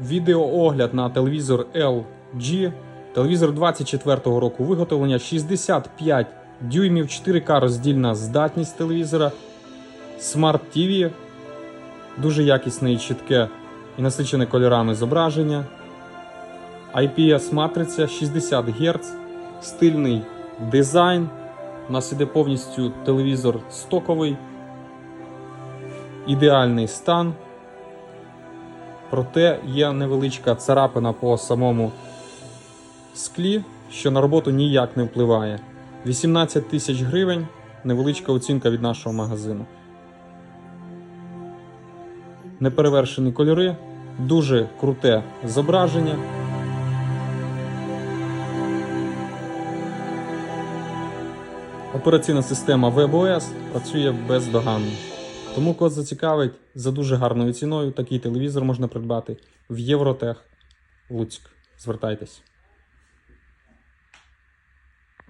Відеоогляд на телевізор LG. Телевізор 24-го року виготовлення 65 дюймів, 4К роздільна здатність телевізора. Smart TV. Дуже якісне і чітке і насичене кольорами зображення. IPS матриця 60 Гц, стильний дизайн. У нас іде повністю телевізор стоковий, ідеальний стан. Проте є невеличка царапина по самому склі, що на роботу ніяк не впливає. 18 тисяч гривень, невеличка оцінка від нашого магазину. Неперевершені кольори, дуже круте зображення. Операційна система WebOS працює бездоганно. Тому код зацікавить за дуже гарною ціною. Такий телевізор можна придбати в Євротех Луцьк. Звертайтесь.